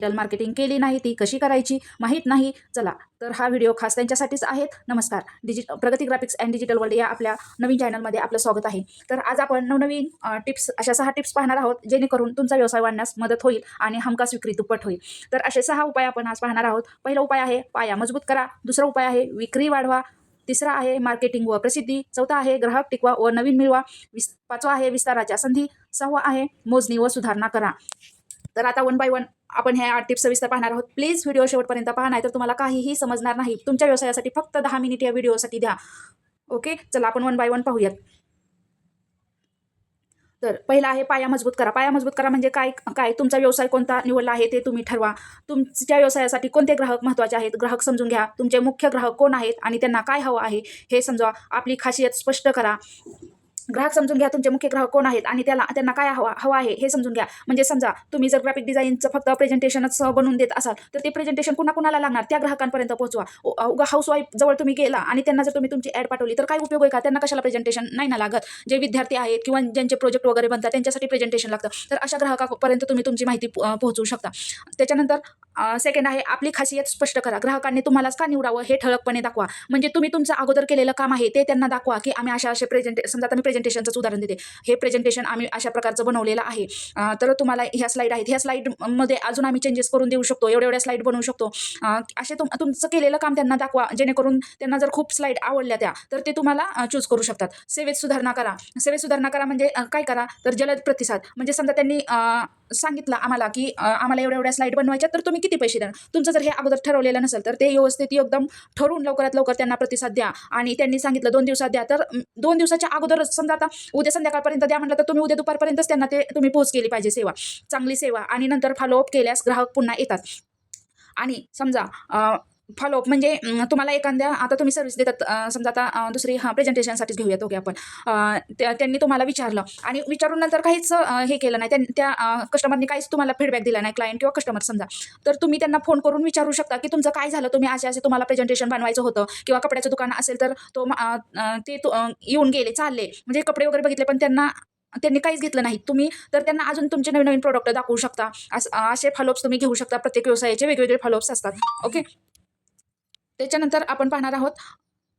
Digital marketing केली नाही ती कशी करायची माहीत नाही. चला तर हा व्हिडिओ खास त्यांच्यासाठीच आहेत नमस्कार. डिजि प्रगती ग्राफिक्स अँड डिजिटल वर्ल्ड या आपल्या नवीन चॅनलमध्ये आपलं स्वागत आहे. तर आज आपण नवनवीन टिप्स अशा सहा टिप्स पाहणार आहोत जेणेकरून तुमचा व्यवसाय वाढण्यास मदत होईल आणि हमखास विक्री दुप्पट होईल. तर असे सहा उपाय आपण आज पाहणार आहोत. पहिला उपाय आहे पाया मजबूत करा. दुसरा उपाय आहे विक्री वाढवा. तिसरा आहे मार्केटिंग व प्रसिद्धी. चौथा आहे ग्राहक टिकवा व नवीन मिळवा. विस पाचवा आहे विस्ताराच्या संधी. सहावा आहे मोजणी व सुधारणा करा. तर आता वन बाय वन आपण ह्या टिप्स सविस्तर पाहणार आहोत. प्लीज व्हिडिओ शेवटपर्यंत पाहा नाही तर तुम्हाला काहीही समजणार नाही. तुमच्या व्यवसायासाठी फक्त दहा मिनिट या व्हिडिओसाठी द्या. ओके चला आपण वन बाय वन पाहूयात. तर पहिला आहे पाया मजबूत करा. पाया मजबूत करा म्हणजे काय काय? तुमचा व्यवसाय कोणता निवडला आहे ते तुम्ही ठरवा. तुमच्या व्यवसायासाठी कोणते ग्राहक महत्त्वाचे आहेत? ग्राहक समजून घ्या. तुमचे मुख्य ग्राहक कोण आहेत आणि त्यांना काय हवं आहे हे समजा आपली खासियत स्पष्ट करा. ग्राहक समजून घ्या तुमचे मुख्य ग्राहक कोण आहेत आणि त्याला त्यांना काय हवा हवा आहे हे समजून घ्या. म्हणजे समजा तुम्ही जर ग्राफिक डिझाईनचं फक्त प्रेझेंटेशनच बनवून देत असाल तर ते प्रेझेंटेशन कुणा कुणाला लागणार? त्या ग्राहकांपर्यंत पोहोचवा. उ- उगा हाऊसवाईफ जवळ तुम्ही गेला आणि त्यांना जर तुम्ही तुमची ॲड पाठवली तर काय उपयोग आहे का? त्यांना कशाला प्रेझेंटेशन नाही ना लागत? जे विद्यार्थी आहेत किंवा ज्यांचे प्रोजेक्ट वगैरे बनतात त्यांच्यासाठी प्रेझेंटेशन लागतं. तर अशा ग्राहकापर्यंत तुम्ही तुमची माहिती पोहोचवू शकता. त्याच्यानंतर सेकंड आहे आपली खासियत स्पष्ट करा. ग्राहकांनी तुम्हालाच का निवडावं हे ठळकपणे दाखवा. म्हणजे तुम्ही तुमचं अगोदर केलेलं काम आहे ते त्यांना दाखवा की आम्ही अशा असे प्रेझेंटे समजा आता मी प्रेझेंटेशनचंच उदाहरण देते. हे प्रेझेंटेशन आम्ही अशा प्रकारचं बनवलेलं आहे. तर तुम्हाला ह्या स्लाईड आहेत. ह्या स्लाईडमध्ये अजून आम्ही चेंजेस करून देऊ शकतो. एवढ्या एवढ्या स्लाईड बनवू शकतो. असे तुम तुमचं केलेलं काम त्यांना दाखवा. जेणेकरून त्यांना जर खूप स्लाईड आवडल्या त्या तर ते तुम्हाला चूज करू शकतात. सेवेत सुधारणा करा. सेवेत सुधारणा करा म्हणजे काय करा? तर जलद प्रतिसाद. म्हणजे समजा त्यांनी सांगितलं आम्हाला की आम्हाला एवढ्या एवढ्या स्लाईड बनवायच्या तर तुम्ही किती पैसे द्या तुमचं जर हे अगोदर ठरवलेलं नसेल तर ते व्यवस्थित एकदम ठरवून लवकरात लवकर त्यांना प्रतिसाद द्या. आणि त्यांनी सांगितलं दोन दिवसात द्या तर दोन दिवसाच्या अगोदरच समजा आता उद्या संध्याकाळपर्यंत द्या म्हटलं तर तुम्ही उद्या दुपारपर्यंतच त्यांना ते तुम्ही पोच केली पाहिजे सेवा चांगली सेवा. आणि नंतर फॉलोअप केल्यास ग्राहक पुन्हा येतात. आणि समजा फॉलोअप म्हणजे तुम्हाला एखाद्या आता तुम्ही सर्व्हिस देतात समजा आता दुसरी हां प्रेझेंटेशनसाठीच घेऊयात. ओके आपण. त्या- त्यांनी तुम्हाला विचारलं. आणि विचारून नंतर काहीच हे केलं नाही. त्या त्या कस्टमरनी काहीच तुम्हाला फीडबॅक दिला नाही क्लायंट किंवा कस्टमर समजा. तर तुम्ही त्यांना फोन करून विचारू शकता की तुमचं काय झालं? तुम्ही असे असे तुम्हाला प्रेझेंटेशन बनवायचं होतं किंवा कपड्याचं दुकान असेल तर तो ते येऊन गेले चालले. म्हणजे कपडे वगैरे बघितले पण त्यांना त्यांनी काहीच घेतलं नाही. तुम्ही तर त्यांना अजून तुमचे नवीन नवीन प्रोडक्ट दाखवू शकता. असे फॉलोअप्स तुम्ही घेऊ शकता. प्रत्येक व्यवसायाचे वेगवेगळे फॉलोअप्स असतात. ओके त्याच्यानंतर आपण पाहणार आहोत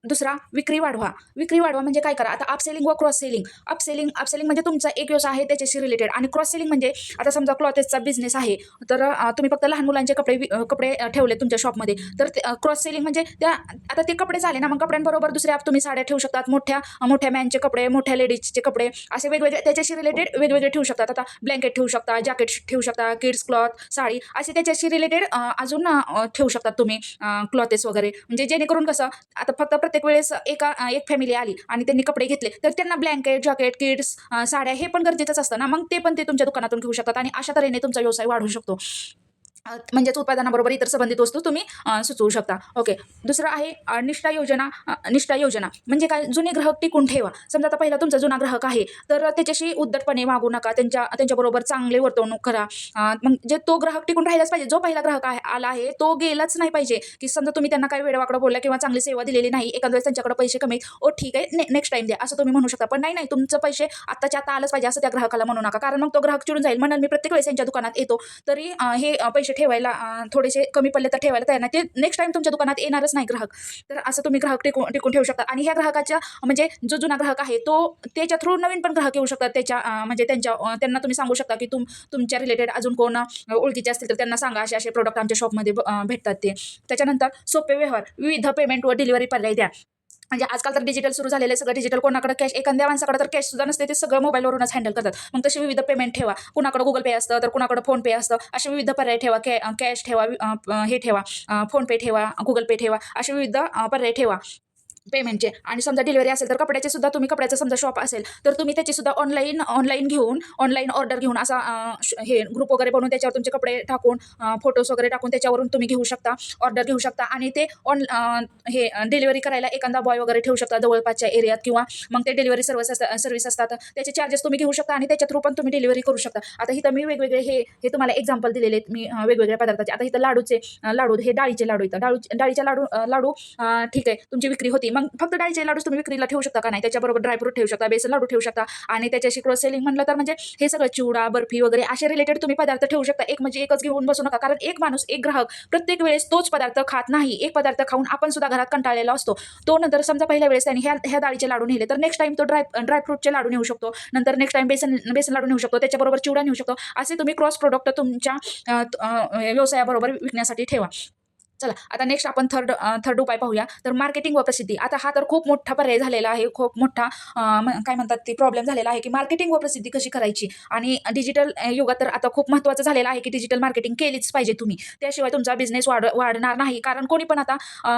दुसरा विक्री वाढवा. विक्री वाढवा म्हणजे काय करा? आता अपसेलिंग व क्रॉस सेलिंग अपसेलिंग अपसेलिंग म्हणजे तुमचा एक व्यवसाय आहे त्याच्याशी रिलेटेड आणि क्रॉस सेलिंग म्हणजे आता समजा क्लॉथेसचा बिझनेस आहे तर तुम्ही फक्त लहान मुलांचे कपडे कपडे ठेवले तुमच्या शॉपमध्ये तर क्रॉस सेलिंग म्हणजे त्या आता ते कपडे झाले ना मग कपड्यांबरोबर दुसऱ्या तुम्ही साड्या ठेवू शकतात. मोठ्या मोठ्या मॅनचे कपडे मोठ्या लेडीजचे कपडे असे वेगवेगळे त्याच्याशी रिलेटेड वेगवेगळे ठेवू शकतात. आता ब्लँकेट ठेवू शकता जॅकेट ठेवू शकता किड्स क्लॉथ साडी असे त्याच्याशी रिलेटेड अजून ठेवू शकतात तुम्ही क्लॉथेस वगैरे. म्हणजे जेणेकरून कसं आता फक्त प्रत्येक वेळेस एका एक फॅमिली आली आणि त्यांनी कपडे घेतले तर त्यांना ब्लँकेट जॉकेट किड्स साड्या हे पण गरजेचंच असतं ना. मग ते पण ते तुमच्या दुकानातून घेऊ शकतात आणि अशा तऱ्हेने तुमचा व्यवसाय वाढू शकतो. म्हणजेच उत्पादनाबरोबर इतर संबंधित वस्तू तुम्ही सुचवू शकता. ओके दुसरं आहे निष्ठा योजना निष्ठा योजना. म्हणजे काय? जुने ग्राहक टिकून ठेवा. समजा आता पहिला तुमचा जुना ग्राहक आहे तर त्याच्याशी उद्धटपणे वागू नका. त्यांच्या त्यांच्याबरोबर चांगले वर्तवणूक करा. म्हणजे मग जे तो ग्राहक टिकून राहिलाच पाहिजे जो पहिला ग्राहक आहे आला आहे तो गेलाच नाही पाहिजे. की समजा तुम्ही त्यांना काही वेळवाकडं बोलला किंवा चांगली सेवा दिलेली नाही एखाद्या वेळेस त्यांच्याकडे पैसे कमी ओ ठीक आहे ने नेक्स्ट टाईम द्या. असं तुम्ही म्हणू शकता. पण नाही नाही तुमचं पैसे आत्ताच्या आता आलंच पाहिजे असं त्या ग्राहकाला म्हणू नका. कारण मग तो ग्राहक चिडून जाईल. म्हणाल मी प्रत्येक वेळेस यांच्या दुकानात येतो. तरी हे पैसे थोडेसे ठेवायला थोडेसे कमी पडले तर ठेवायला तयार नाही. ते नेक्स्ट टाइम तुमच्या दुकानात येणारच नाही ग्राहक. तर असं तुम्ही ग्राहक टिकून टिकून ठेवू शकता. आणि ह्या ग्राहकाच्या म्हणजे जो जुना ग्राहक आहे तो त्याच्या थ्रू नवीन पण ग्राहक येऊ शकतात. त्याच्या म्हणजे त्यांच्या त्यांना तुम्ही सांगू शकता की तुम तुमच्या रिलेटेड अजून कोण ओळखीचे असतील तर त्यांना सांगा. असे असे प्रोडक्ट आमच्या शॉपमध्ये भेटतात ते. त्याच्यानंतर सोपे व्यवहार. विविध पेमेंट व डिलिव्हरी पर्याय द्या. म्हणजे आजकाल तर डिजिटल सुरू झालेलं आहे सगळं डिजिटल कोणाकडे कॅश एखाद्या माणसाकडे तर कॅश सुद्धा नसते ते सगळं मोबाईलवरूनच हँडल करतात. मग तसे विविध पेमेंट ठेवा. कुणाकडे गुगल पे असतं तर कुणाकडे फोन पे असतं असे विविध पर्याय ठेवा. कॅ कॅश ठेवा हे ठेवा फोन पे ठेवा गुगल पे ठेवा असे विविध पर्याय ठेवा. पेमेंटचे आणि समजा डिलिव्हरी असेल तर कपड्याचे सुद्धा तुम्ही कपड्याचं समजा शॉप असेल तर तुम्ही त्याची सुद्धा ऑनलाईन ऑनलाईन घेऊन ऑनलाईन ऑर्डर घेऊन असा श- हे ग्रुप वगैरे बनवून त्याच्यावर तुमचे कपडे टाकून फोटोज वगैरे टाकून त्याच्यावरून तुम्ही घेऊ शकता ऑर्डर घेऊ शकता. आणि ते ऑन हे डिलिव्हरी करायला एखादा बॉय वगैरे ठेवू शकता जवळपासच्या एरियात किंवा मग ते डिलिव्हरी सर्व्हिस असतात सर्व्हिस असतात. त्याचे चार्जेस तुम्ही घेऊ शकता आणि त्याच्या थ्रू पण तुम्ही डिलिव्हरी करू शकता. आता इथं मी वेगवेगळे हे हे तुम्हाला एक्झाम्पल दिलेले आहेत. मी वेगवेगळ्या पदार्थाचे. आता इथं लाडूचे लाडू हे डाळीचे लाडू इथं. डाळू डाळीचे लाडू लाडू ठीक आहे. तुमची विक्री होती. मग फक्त डाळीचे लाडू तुम्ही विक्रीला ठेवू शकता का नाही? त्याच्याबरोबर ड्रायफ्रूट ठेवू शकता बेसन लाडू ठेवू शकता आणि त्याच्याशी क्रॉस सेलिंग म्हणलं तर म्हणजे हे सगळं चिवडा बर्फी वगैरे असे रिलेटेड तुम्ही पदार्थ ठेवू शकता. एक म्हणजे एकच घेऊन बसू नका कारण एक माणूस एक ग्राहक प्रत्येक वेळेस तोच पदार्थ खात नाही. एक पदार्थ खाऊन आपण सुद्धा घरात कंटाळलेला असतो. तो नंतर समजा पहिल्या वेळेस त्यांनी ह्या ह्या डाळीचे लाडू नेले तर नेक्स्ट टाइम तो ड्राय ड्रायफ्रूटचे लाडू नेऊ शकतो. नंतर नेक्स्ट टाइम बेसन बेसन लाडू नेऊ शकतो. त्याच्याबरोबर चिवडा नेऊ शकतो. असे तुम्ही क्रॉस प्रोडक्ट तुमच्या व्यवसायाबरोबर विकण्यासाठी ठेवा. चला आता नेक्स्ट आपण थर्ड थर्ड उपाय पाहूया. तर मार्केटिंग व प्रसिद्धी. आता हा तर खूप मोठा पर्याय झालेला आहे खूप मोठा म- काय म्हणतात ते प्रॉब्लेम झालेला आहे की मार्केटिंग व प्रसिद्धी कशी करायची? आणि डिजिटल युगात तर आता खूप महत्त्वाचं झालेलं आहे की डिजिटल मार्केटिंग केलीच पाहिजे तुम्ही. त्याशिवाय तुमचा बिझनेस वाढ वाढणार नाही. कारण कोणी पण आता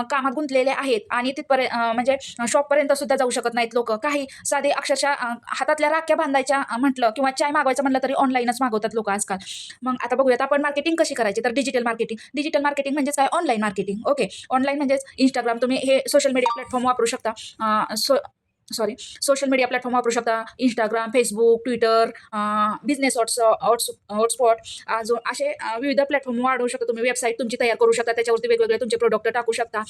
कामात गुंतलेले आहेत आणि तिथपर्यंत म्हणजे शॉपपर्यंत सुद्धा जाऊ शकत नाहीत लोक. काही साधे अक्षरशः हातातल्या राख्या बांधायच्या म्हटलं किंवा चाय मागवायचं म्हटलं तरी ऑनलाईनच मागवतात लोक आजकाल. मग आता बघूयात आपण मार्केटिंग कशी करायची? तर डिजिटल मार्केटिंग डिजिटल मार्केटिंग म्हणजेच काय? ऑनलाईन मार्केटिंग ओके ऑनलाईन म्हणजेच इंस्टाग्राम तुम्ही हे सोशल मीडिया प्लॅटफॉर्म वापरू शकता. So sorry social media platform वापरू शकता. Instagram Facebook Twitter business whats whats WhatsApp अजून असे विविध प्लॅटफॉर्म वाढवू शकता तुम्ही. वेबसाईट तुमची तयार करू शकता. त्याच्यावरती वेगवेगळे तुमचे प्रोडक्ट टाकू शकता.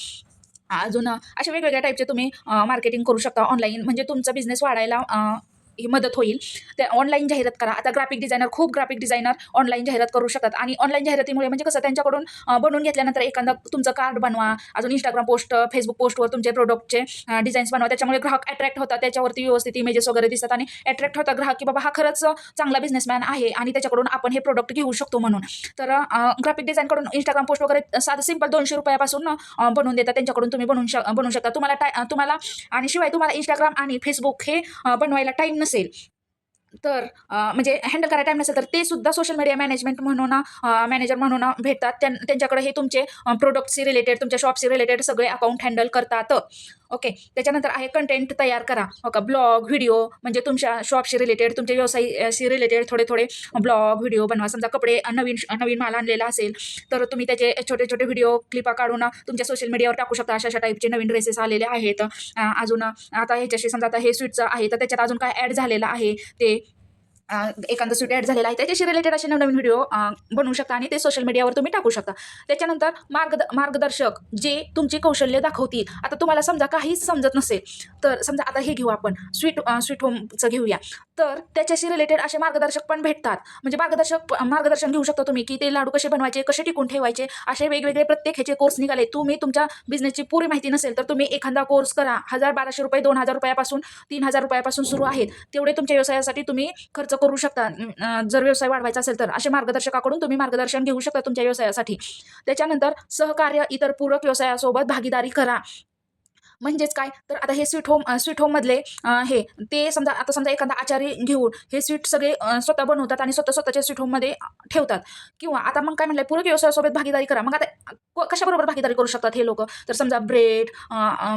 अजून असे अशा वेगवेगळ्या टाईपचे तुम्ही मार्केटिंग करू शकता ऑनलाईन म्हणजे तुमचा बिझनेस वाढायला ही मदत होईल. ते ऑनलाईन जाहिरात करा. आता ग्राफिक डिझायनर खूप ग्राफिक डिझायनर ऑनलाईन जाहिरात करू शकतात. आणि ऑनलाईन जाहिरातीमुळे म्हणजे कसं त्यांच्याकडून बनवून घेतल्यानंतर एखादा तुमचं कार्ड बनवा अजून इंस्टाग्राम पोस्ट फेसबुक पोस्टवर तुमचे प्रोडक्टचे डिझाईन्स बनवा. त्याच्यामुळे ग्राहक अट्रॅक्ट होतात. त्याच्यावरती व्यवस्थित इमेजेस वगैरे दिसतात आणि अट्रॅक्ट होतात ग्राहक की बाबा हा खरंच चांगला बिझनेसमॅन आहे आणि त्याच्याकडून आपण हे प्रोडक्ट घेऊ शकतो म्हणून. तर ग्राफिक डिझाईनकडून इंस्टाग्राम पोस्ट वगैरे साधं सिंपल दोनशे रुपयापासून बनवून देतात. त्यांच्याकडून तुम्ही बनवून शक बनवू शकता. तुम्हाला टाय तुम्हाला आणि शिवाय तुम्हाला इंस्टाग्राम आणि फेसबुक हे बनवायला टाईम नसेल तर म्हणजे हँडल करायला टाईम नसेल तर ते सुद्धा सोशल मीडिया मॅनेजमेंट म्हणून मॅनेजर म्हणून भेटतात. त्यां त्यांच्याकडे हे तुमचे प्रोडक्टशी रिलेटेड तुमच्या शॉपशी रिलेटेड सगळे अकाउंट हँडल करतात. ओके त्याच्यानंतर आहे कंटेंट तयार करा. ओके का ब्लॉग व्हिडिओ म्हणजे तुमच्या शॉपशी रिलेटेड तुमच्या व्यवसायाशी रिलेटेड थोडे थोडे ब्लॉग व्हिडिओ बनवा. समजा कपडे नवीन नवीन माल आणलेला असेल तर तुम्ही त्याचे छोटे छोटे व्हिडिओ क्लिपा काढून तुमच्या सोशल मीडियावर टाकू शकता. अशा अशा टाईपचे नवीन ड्रेसेस आलेले आहेत. अजून आता ह्याच्याशी समजा आता हे स्वीटचं आहे तर त्याच्यात अजून काय ॲड झालेलं आहे ते एखादा स्वीट ॲड झालेला आहे त्याच्याशी रिलेटेड असे नवनवीन व्हिडिओ बनवू शकता आणि ते सोशल मीडियावर तुम्ही टाकू शकता. त्याच्यानंतर मार्ग मार्गदर्शक जे तुमची कौशल्य दाखवतील. आता तुम्हाला समजा काहीच समजत नसेल तर समजा आता हे घेऊ आपण. स्वीट स्वीट होमचं घेऊया. तर त्याच्याशी रिलेटेड असे मार्गदर्शक पण भेटतात. म्हणजे मार्गदर्शक मार्गदर्शन घेऊ शकता तुम्ही की ते लाडू कसे बनवायचे कसे टिकून ठेवायचे असे वेगवेगळे प्रत्येक ह्याचे कोर्स निघाले. तुम्ही तुमच्या बिझनेसची पुरी माहिती नसेल तर तुम्ही एखादा कोर्स करा. हजार बाराशे रुपये दोन हजार रुपयापासून तीन हजार रुपयापासून सुरू आहेत. तेवढे तुमच्या व्यवसायासाठी तुम्ही खर्च करू शकता. जर व्यवसाय वाढवायचा असेल तर. असे मार्गदर्शकाकडून तुम्ही मार्गदर्शन घेऊ शकता तुमच्या व्यवसायासाठी. त्याच्यानंतर सहकार्य इतर पूरक व्यवसायासोबत भागीदारी करा. म्हणजेच काय? तर आता हे स्वीट होम स्वीट होममधले हे ते समजा आता समजा एखादा आचारी घेऊन हे स्वीट सगळे स्वतः बनवतात आणि स्वतः स्वतःच्या स्वीट होममध्ये ठेवतात. किंवा आता मग काय म्हणलं पूरक व्यवसायासोबत भागीदारी करा. मग आता क- कशाबरोबर भागीदारी करू शकतात हे लोक? तर समजा ब्रेड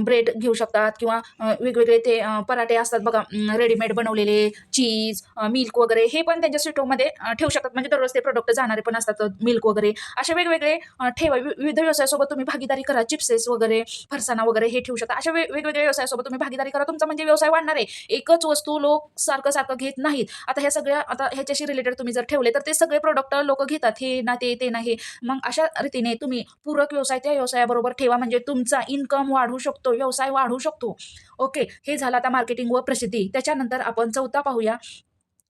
ब्रेड घेऊ शकतात किंवा वेगवेगळे ते पराठे असतात बघा रेडीमेड बनवलेले चीज मिल्क वगैरे हे पण त्यांच्या स्वीट होममध्ये ठेवू शकतात. म्हणजे दररोज ते प्रोडक्ट जाणारे पण असतात मिल्क वगैरे. असे वेगवेगळे ठेवा. वि- विविध व्यवसायासोबत तुम्ही भागीदारी करा. चिप्सेस वगैरे फरसाणा वगैरे हे ठेवू शकता. अशा वेगवेगळ्या व्यवसायासोबत तुम्ही भागीदारी करा. तुमचा म्हणजे व्यवसाय वाढणार आहे. एकच वस्तू लोक सारखं सारखं घेत नाहीत. आता ह्या सगळ्या आता ह्याच्याशी रिलेटेड तुम्ही जर ठेवले तर ते सगळे प्रोडक्ट लोक घेतात. हे ना ते ते ना हे. मग अशा रीतीने तुम्ही पूरक व्यवसाय त्या व्यवसायाबरोबर ठेवा. म्हणजे तुमचा इन्कम वाढू शकतो व्यवसाय वाढू शकतो. ओके हे झालं आता मार्केटिंग व प्रसिद्धी. त्याच्यानंतर आपण चौथा पाहूया.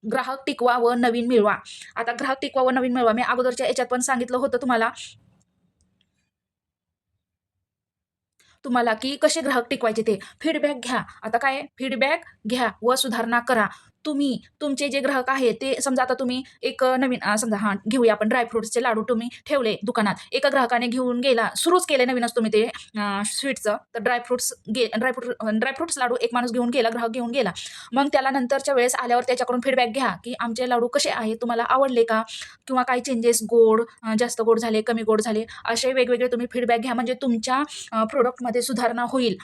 ग्राहक टिकवा व नवीन मिळवा. आता ग्राहक टिकवा व नवीन मिळवा. मी अगोदरच्या याच्यात पण सांगितलं होतं तुम्हाला. तुम्हाला की कसे ग्राहक टिकवायचे ते? फीडबॅक घ्या. आता काय फीडबॅक घ्या व सुधारणा करा. तुम्ही तुमचे जे ग्राहक आहे ते समजा आता तुम्ही एक नवीन समजा हां घेऊया आपण ड्रायफ्रुट्सचे लाडू तुम्ही ठेवले दुकानात. एका ग्राहकाने घेऊन गेला सुरूच केले नवीनच तुम्ही ते स्वीटचं तर ड्रायफ्रुट्स गे ड्रायफ्रूट ड्रायफ्रुट्स लाडू एक माणूस घेऊन गेला ग्राहक घेऊन गेला. मग त्याला नंतरच्या वेळेस आल्यावर त्याच्याकडून फीडबॅक घ्या की आमचे लाडू कसे आहेत तुम्हाला आवडले का? किंवा काही चेंजेस गोड जास्त गोड झाले कमी गोड झाले असे वेगवेगळे तुम्ही फीडबॅक घ्या. म्हणजे तुमच्या प्रोडक्टमध्ये सुधारणा होईल.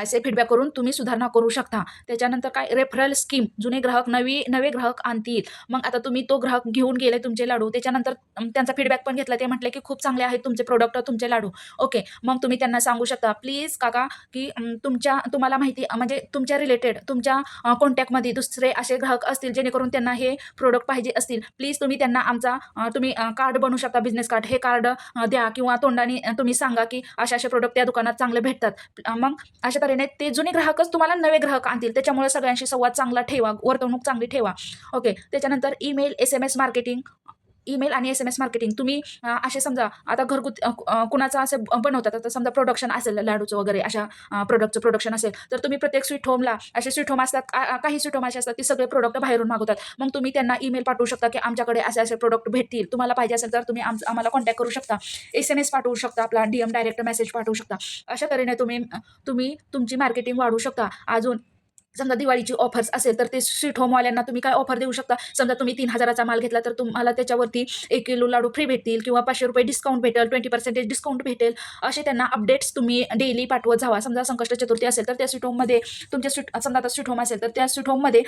असे फीडबॅक करून तुम्ही सुधारणा करू शकता. त्याच्यानंतर काय? रेफरल स्कीम जुने ग्राहक नवी नवे ग्राहक आणतील. मग आता तुम्ही तो ग्राहक घेऊन गेले तुमचे लाडू. त्याच्यानंतर त्यांचा फीडबॅक पण घेतला. ते म्हटले की खूप चांगले आहेत तुमचे प्रोडक्ट तुमचे लाडू. ओके मग तुम्ही त्यांना सांगू शकता. प्लीज काका की तुमच्या तुम्हाला माहिती म्हणजे तुमच्या रिलेटेड तुमच्या कॉन्टॅक्टमध्ये दुसरे असे ग्राहक असतील जेणेकरून त्यांना हे प्रोडक्ट पाहिजे असतील. प्लीज तुम्ही त्यांना आमचा तुम्ही कार्ड बनवू शकता बिझनेस कार्ड हे कार्ड द्या किंवा तोंडाने तुम्ही सांगा की असे असे प्रोडक्ट त्या दुकानात चांगले भेटतात. मग अशा तऱ्हेने ते जुने ग्राहकच तुम्हाला नवे ग्राहक आणतील. त्याच्यामुळे सगळ्यांशी संवाद चांगला ठेवा वर्तवणूक चांगली ठेवा. ओके त्याच्यानंतर email S M S marketing email आणि एस एम एस मार्केटिंग. तुम्ही असे समजा आता घरगुती कुणाचा कुणाचं असं बनवतात आता समजा प्रोडक्शन असेल लाडूचं वगैरे अशा प्रोडक्टचं प्रोडक्शन असेल तर तुम्ही प्रत्येक स्वीट होमला असे स्वीट होम असतात का- काही स्वीट होम असे असतात की सगळे प्रोडक्ट बाहेरून मागवतात. मग तुम्ही त्यांना ईमेल पाठवू शकता की आमच्याकडे असे असे प्रोडक्ट भेटतील. तुम्हाला पाहिजे असेल तर तुम्ही आम आम्हाला कॉन्टॅक्ट करू शकता. एस एम एस पाठवू शकता आपला डी एम डायरेक्ट मेसेज पाठवू शकता. अशा तऱ्हेने तुम्ही तुम्ही तुमची मार्केटिंग वाढवू शकता. अजून समजा दिवाळीची ऑफर्स असेल तर ते स्वीट होमवाल्यांना तुम्ही काय ऑफर देऊ शकता? समजा तुम्ही तीन हजाराचा माल घेतला तर तुम्हाला त्याच्यावरती एक किलो लाडू फ्री भेटतील किंवा पाचशे रुपये डिस्काउंट भेटेल ट्वेंटी पर्सेंटेज डिस्काउंट भेटेल. असे त्यांना अपडेट्स तुम्ही डेली पाठवत जावा. समजा संकष्ट चतुर्थी असेल तर त्या स्वीट होममध्ये तुमच्या स्वीट समजा आता स्वीट होम असेल तर त्या स्वीट होममध्ये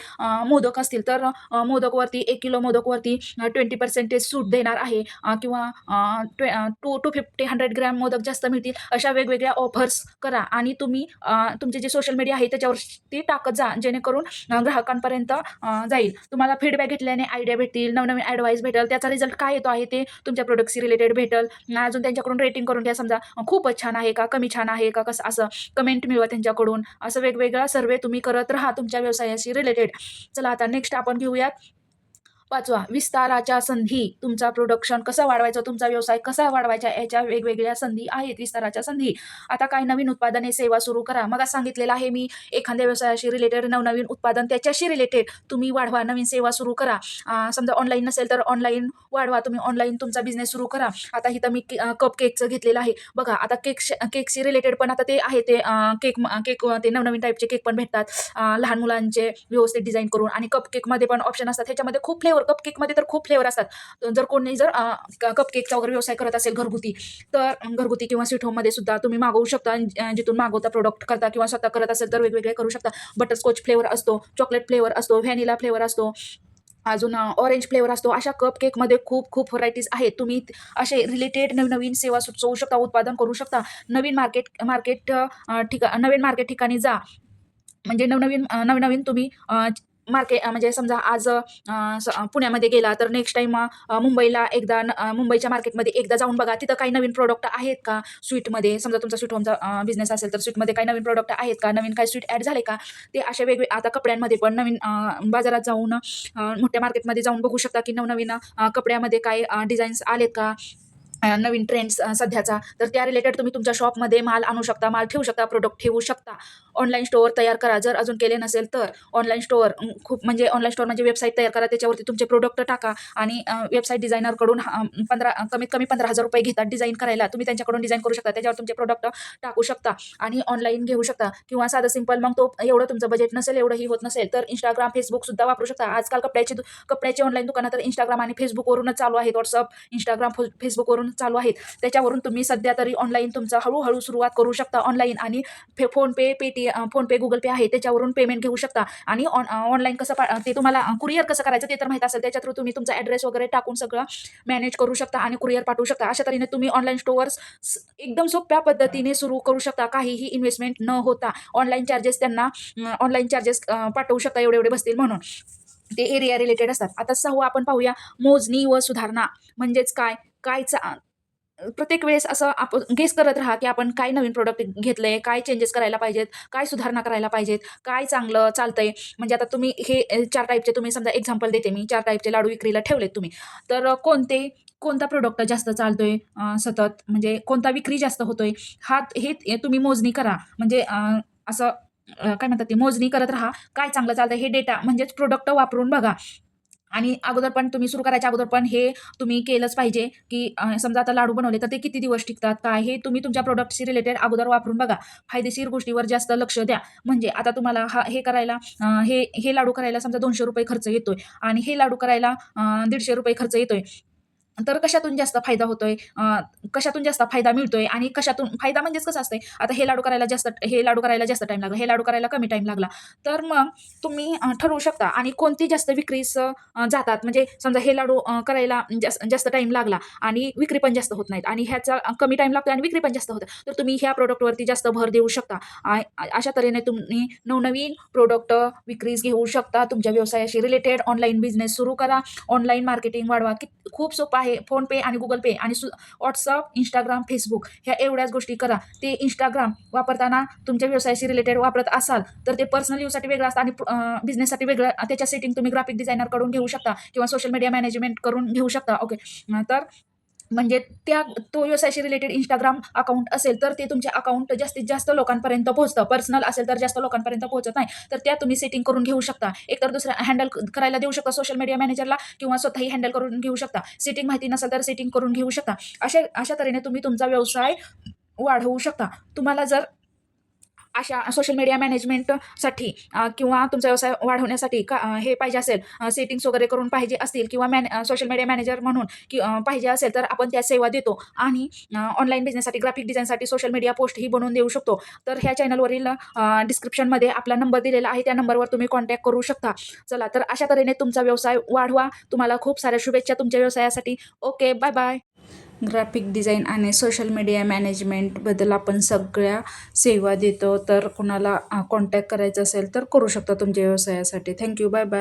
मोदक असतील तर मोदकवरती एक किलो मोदकवरती ट्वेंटी पर्सेंटेज सूट देणार आहे. किंवा किंवा two two fifty hundred gram modak जास्त मिळतील. अशा वेगवेगळ्या ऑफर्स करा. आणि तुम्ही तुमचे जे सोशल मीडिया आहे त्याच्यावरती टाकत जा जेणेकरून ग्राहकांपर्यंत जाईल. तुम्हाला फीडबॅक घेतल्याने आयडिया भेटतील नवनवीन ॲडवाईस भेटेल त्याचा रिझल्ट काय येतो आहे ते तुमच्या प्रोडक्टशी रिलेटेड भेटेल. अजून त्यांच्याकडून रेटिंग करून घ्या समजा खूपच छान आहे का कमी छान आहे का कसं असं कमेंट मिळवा त्यांच्याकडून. असं वेगवेगळा सर्वे तुम्ही करत राहा तुमच्या व्यवसायाशी रिलेटेड चला आता नेक्स्ट आपण घेऊयात. पाचवा विस्ताराच्या संधी तुमचा प्रोडक्शन कसं वाढवायचं तुमचा व्यवसाय कसा वाढवायचा याच्या वेगवेगळ्या संधी आहेत विस्ताराच्या संधी. आता काय नवीन उत्पादने सेवा सुरू करा. मग सांगितलेलं आहे मी एखाद्या व्यवसायाशी रिलेटेड नवनवीन उत्पादन त्याच्याशी रिलेटेड तुम्ही वाढवा नवीन सेवा सुरू करा. समजा ऑनलाईन नसेल तर ऑनलाईन वाढवा तुम्ही ऑनलाईन तुमचा बिझनेस सुरू करा. आता इथं मी कप केकचं घेतलेलं आहे. बघा आता केक केकशी रिलेटेड पण आता ते आहे ते केक केक ते नवनवीन टाईपचे केक पण भेटतात. लहान मुलांचे व्यवस्थित डिझाईन करून आणि कप केकमध्ये पण ऑप्शन असतात. ह्याच्यामध्ये खूप फ्लेवर कप केकमध्ये तर खूप फ्लेवर असतात. जर कोणी जर कप केकचा वगैरे व्यवसाय करत असेल घरगुती तर घरगुती किंवा स्वीट होममध्ये सुद्धा तुम्ही मागवू शकता. जिथून मागवता प्रोडक्ट करता किंवा स्वतः करत असेल तर वेगवेगळे करू शकता. बटरस्कॉच फ्लेवर असतो चॉकलेट फ्लेवर असतो व्हॅनिला फ्लेवर असतो अजून ऑरेंज फ्लेवर असतो. अशा कप केकमध्ये खूप खूप व्हरायटीज आहेत. तुम्ही असे रिलेटेड नवनवीन सेवा सुचवू शकता उत्पादन करू शकता. नवीन मार्केट मार्केट ठिका नवीन मार्केट ठिकाणी जा. म्हणजे नवनवीन नवनवीन तुम्ही मार्केट म्हणजे समजा आज स- पुण्यामध्ये गेला तर नेक्स्ट टाईम मुंबईला एकदा न- मुंबईच्या मार्केटमध्ये एकदा जाऊन बघा. तिथं काही नवीन प्रोडक्ट आहेत का? स्वीटमध्ये समजा तुमचा स्वीट होमचा बिझनेस असेल तर स्वीटमध्ये काही नवीन प्रोडक्ट आहेत का? नवीन काही स्वीट ॲड झाले का? ते असे वेगळे आता कपड्यांमध्ये पण नवीन बाजारात जाऊन मोठ्या मार्केटमध्ये जाऊन बघू शकता की नवनवीन कपड्यामध्ये काय डिझाईन्स आलेत का? नवीन ट्रेंड्स सध्याचा. तर त्या रिलेटेड तुम्ही तुमच्या शॉपमध्ये माल आणू शकता माल ठेवू शकता प्रोडक्ट ठेवू शकता. ऑनलाईन स्टोअर तयार करा. जर अजून केले नसेल तर ऑनलाईन स्टोअर खूप म्हणजे ऑनलाईन स्टोअर म्हणजे वेबसाईट तयार करा. त्याच्यावरती तुमचे प्रोडक्ट टाका आणि वेबसाईट डिझायनरकडून पंधरा कमीत कमी पंधरा हजार रुपये घेतात डिझाईन करायला. तुम्ही त्यांच्याकडून डिझाईन करू शकता. त्याच्यावर तुमचे प्रोडक्ट टाकू शकता आणि ऑनलाईन घेऊ शकता. किंवा साधं सिंपल मग तो एवढं तुमचं बजेट नसेल एवढंही होत नसेल तर इंस्टाग्राम फेसबुक सुद्धा वापरू शकता. आजकाल कपड्याचे दु- कपड्याचे ऑनलाईन दुकानं तर इंस्टाग्राम आणि फेसबुकवरूनच चालू आहेत. व्हॉट्सअप इंस्टाग्राम फेसबुकवरून चालू आहेत. त्याच्यावरून तुम्ही सध्या तरी ऑनलाईन तुमचं हळूहळू सुरुवात करू शकता. ऑनलाईन आणि फे फोनपे पेटी फोनपे गुगल पे आहे. त्याच्यावरून पेमेंट घेऊ शकता. आणि ऑन ऑनलाईन कसं पा ते तुम्हाला कुरिअर कसं करायचं ते तर माहीत असेल. त्याच्या थ्रू तुम्ही तुमचा ॲड्रेस वगैरे टाकून सगळं मॅनेज करू शकता आणि कुरिअर पाठवू शकता. अशा तऱ्हेने तुम्ही ऑनलाईन स्टोअर्स एकदम सोप्या पद्धतीने सुरू करू शकता. काहीही इन्व्हेस्टमेंट न होता ऑनलाईन चार्जेस त्यांना ऑनलाईन चार्जेस पाठवू शकता एवढे एवढे बसतील म्हणून. ते एरिया रिलेटेड असतात. आता सहावा आपण पाहूया. मोजणी व सुधारणा म्हणजेच काय? काय चा प्रत्येक वेळेस असं आपण गेस करत राहा की आपण काय नवीन प्रोडक्ट घेतलंय काय चेंजेस करायला पाहिजेत काय सुधारणा करायला पाहिजेत काय चांगलं चालतंय. म्हणजे आता तुम्ही हे चार टाईपचे तुम्ही समजा एक्झाम्पल देते मी चार टाईपचे लाडू विक्रीला ठेवलेत तुम्ही. तर कोणते कोणता प्रोडक्ट जास्त चालतोय सतत? म्हणजे कोणता विक्री जास्त होतोय? हा हे हे तुम्ही मोजणी करा. म्हणजे असं काय म्हणतात ते मोजणी करत राहा. काय चांगलं चालतंय हे डेटा म्हणजेच प्रोडक्ट वापरून बघा. आणि अगोदर पण तुम्ही सुरू करायच्या अगोदर पण हे तुम्ही केलंच पाहिजे की समजा आता लाडू बनवले तर ते किती दिवस टिकतात काय हे तुम्ही तुमच्या प्रोडक्टशी रिलेटेड अगोदर वापरून बघा. फायदेशीर गोष्टीवर जास्त लक्ष द्या. म्हणजे आता तुम्हाला हा हे करायला हे हे लाडू करायला समजा दोनशे रुपये खर्च येतोय आणि हे लाडू करायला दीडशे रुपये खर्च येतोय. तर कशातून जास्त फायदा होतोय? कशातून जास्त फायदा मिळतोय? आणि कशातून फायदा म्हणजेच कसं असतंय? आता हे लाडू करायला जास्त हे लाडू करायला जास्त टाईम लागला हे लाडू करायला कमी टाईम लागला. तर मग तुम्ही ठरवू शकता आणि कोणती जास्त विक्रीस जातात? म्हणजे समजा हे लाडू करायला जास्त जास्त टाईम लागला आणि विक्री पण जास्त होत नाहीत आणि ह्याचा कमी टाईम लागतो आणि विक्री पण जास्त होतं. तर तुम्ही ह्या प्रोडक्टवरती जास्त भर देऊ शकता. अशा तऱ्हेने तुम्ही नवनवीन प्रोडक्ट विक्रीस घेऊ शकता. तुमच्या व्यवसायाशी रिलेटेड ऑनलाईन बिझनेस सुरू करा. ऑनलाईन मार्केटिंग वाढवा. की खूप सोपा आहे. फोनपे आणि गुगल पे आणि सु व्हॉट्सअप इंस्टाग्राम फेसबुक ह्या एवढ्याच गोष्टी करा. ते इंस्टाग्राम वापरताना तुमच्या व्यवसायाशी रिलेटेड वापरत असाल तर ते पर्सनल यूजसाठी वेगळं असतं आणि बिझनेससाठी वेगळं. त्याच्या सेटिंग तुम्ही ग्राफिक डिझायनरकडून घेऊ शकता किंवा सोशल मीडिया मॅनेजमेंट करून घेऊ शकता. ओके तर म्हणजे त्या तो व्यवसायाशी रिलेटेड इंस्टाग्राम अकाउंट असेल तर ते तुमचे अकाउंट जास्तीत जास्त लोकांपर्यंत पोहोचतं. पर्सनल असेल तर जास्त लोकांपर्यंत पोहोचत नाही. तर त्या तुम्ही सेटिंग करून घेऊ शकता. एकतर दुसऱ्या हँडल करायला देऊ शकता सोशल मीडिया मॅनेजरला किंवा स्वतःही हँडल करून घेऊ शकता. सेटिंग माहिती नसेल तर सेटिंग करून घेऊ शकता. अशा अशा तऱ्हेने तुम्ही तुमचा व्यवसाय वाढवू शकता. तुम्हाला जर अशा सोशल मीडिया मॅनेजमेंटसाठी किंवा तुमचा व्यवसाय वाढवण्यासाठी का हे पाहिजे असेल सेटिंग्स वगैरे करून पाहिजे असतील किंवा मॅन सोशल मीडिया मॅनेजर म्हणून की पाहिजे असेल तर आपण त्या सेवा देतो. आणि ऑनलाईन बिझनेससाठी ग्राफिक डिझाईनसाठी सोशल मीडिया पोस्टही बनवून देऊ शकतो. तर ह्या चॅनलवरील डिस्क्रिप्शनमध्ये आपला नंबर दिलेला आहे त्या नंबरवर तुम्ही कॉन्टॅक्ट करू शकता. चला तर अशा तऱ्हेने तुमचा व्यवसाय वाढवा. तुम्हाला खूप साऱ्या शुभेच्छा तुमच्या व्यवसायासाठी. Okay bye bye graphic design आणि सोशल मीडिया मॅनेजमेंटबद्दल आपण सगळ्या सेवा देतो. तर कुणाला कॉन्टॅक्ट करायचं असेल तर करू शकता तुमच्या व्यवसायासाठी. Thank you bye bye